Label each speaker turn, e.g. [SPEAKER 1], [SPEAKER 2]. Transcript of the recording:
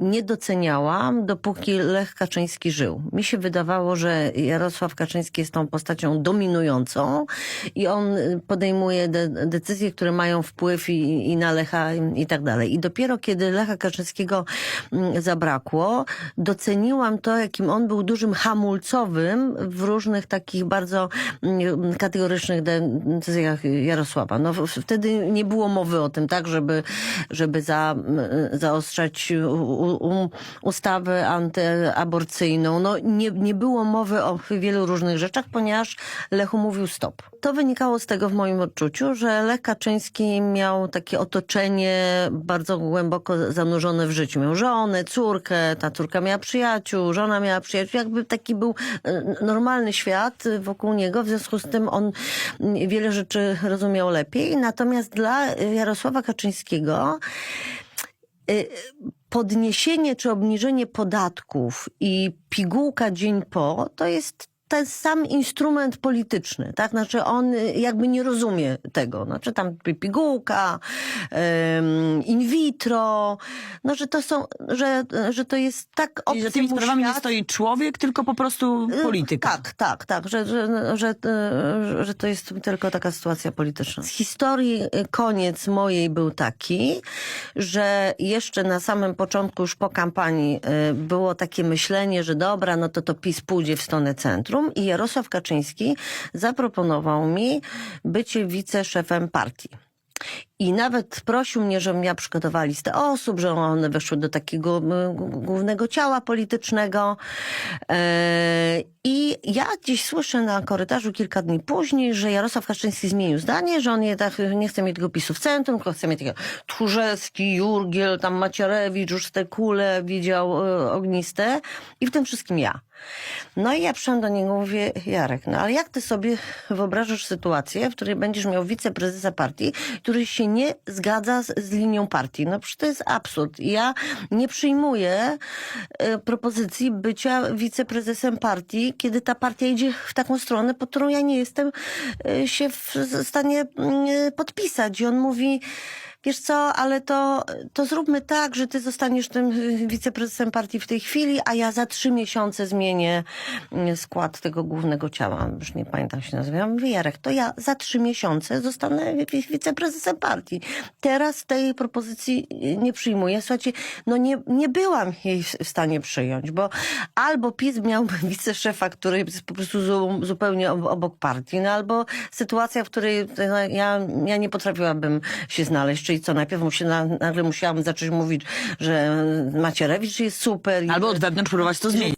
[SPEAKER 1] nie doceniałam, dopóki Lech Kaczyński żył. Mi się wydawało, że Jarosław Kaczyński jest tą postacią dominującą i on y, podejmuje de decyzje, które mają wpływ i, i na Lecha i, i tak dalej. I dopiero kiedy Lecha Kaczyńskiego mm, zabrakło, doceniłam to, jakim on był dużym hamulcowym w różnych takich bardzo mm, kategorycznych de- decyzjach Jarosława. No, wtedy nie było mowy o tym, tak, żeby, żeby za, m, zaostrzać u, ustawę antyaborcyjną. No, nie, nie było mowy o wielu różnych rzeczach, ponieważ Lechu mówił stop. To wynikało z tego w moim odczuciu, że Lech Kaczyński miał takie otoczenie bardzo głęboko zanurzone w życiu. Miał żonę, córkę, ta córka miała przyjaciół, żona miała przyjaciół. Jakby taki był e, normalny świat wokół niego. W związku z tym on wiele rzeczy rozumiał lepiej. Natomiast dla Jarosława Kaczyńskiego y, podniesienie czy obniżenie podatków i pigułka dzień po to jest ten sam instrument polityczny, tak? Znaczy on y, jakby nie rozumie tego. Znaczy tam pigułka, in vitro, no że to są, że, że to jest tak
[SPEAKER 2] Czyli za
[SPEAKER 1] obcy
[SPEAKER 2] tymi sprawami nie
[SPEAKER 1] świat.
[SPEAKER 2] stoi człowiek, tylko po prostu polityka.
[SPEAKER 1] Tak, tak, tak, że, że, że, że, że to jest tylko taka sytuacja polityczna. Z historii y, koniec mojej był taki, że jeszcze na samym początku, już po kampanii, y, było takie myślenie, że dobra, no to to PiS pójdzie w stronę centrum i Jarosław Kaczyński zaproponował mi bycie wiceszefem partii. I nawet prosił mnie, żebym ja przygotowała listę osób, że one weszły do takiego głównego ciała politycznego. E, I ja gdzieś słyszę na korytarzu kilka dni później, że Jarosław Kaczyński zmienił zdanie, że on jednak nie chce mieć tego PiSu w centrum, tylko chce mieć takiego Tchórzewski, Jurgiel, tam Macierewicz, już te kule widział e, ogniste i w tym wszystkim ja. No i ja przyszłam do niego mówię, Jarek, no ale jak ty sobie wyobrażasz sytuację, w której będziesz miał wiceprezesa partii, który się nie zgadza z, z linią partii? No przecież to jest absurd. Ja nie przyjmuję e, propozycji bycia wiceprezesem partii, kiedy ta partia idzie w taką stronę, pod którą ja nie jestem e, się w w stanie mm, podpisać. I on mówi, Wiesz co, ale to, to zróbmy tak, że ty zostaniesz tym wiceprezesem partii w tej chwili, a ja za trzy miesiące zmienię y, skład tego głównego ciała. Już nie pamiętam się nazywa. Ja Jarek, to ja za trzy miesiące zostanę wi- wiceprezesem partii. Teraz tej propozycji nie przyjmuję. Słuchajcie, no nie, nie byłam jej w stanie przyjąć, bo albo PiS miałby wiceszefa, który jest po prostu zu, zupełnie ob- obok partii, no albo sytuacja, w której no, ja, ja nie potrafiłabym się znaleźć. Czyli co, najpierw musi, na, nagle musiałam zacząć mówić, że Macierewicz jest super. i
[SPEAKER 2] Albo od wewnątrz próbować to zmienić.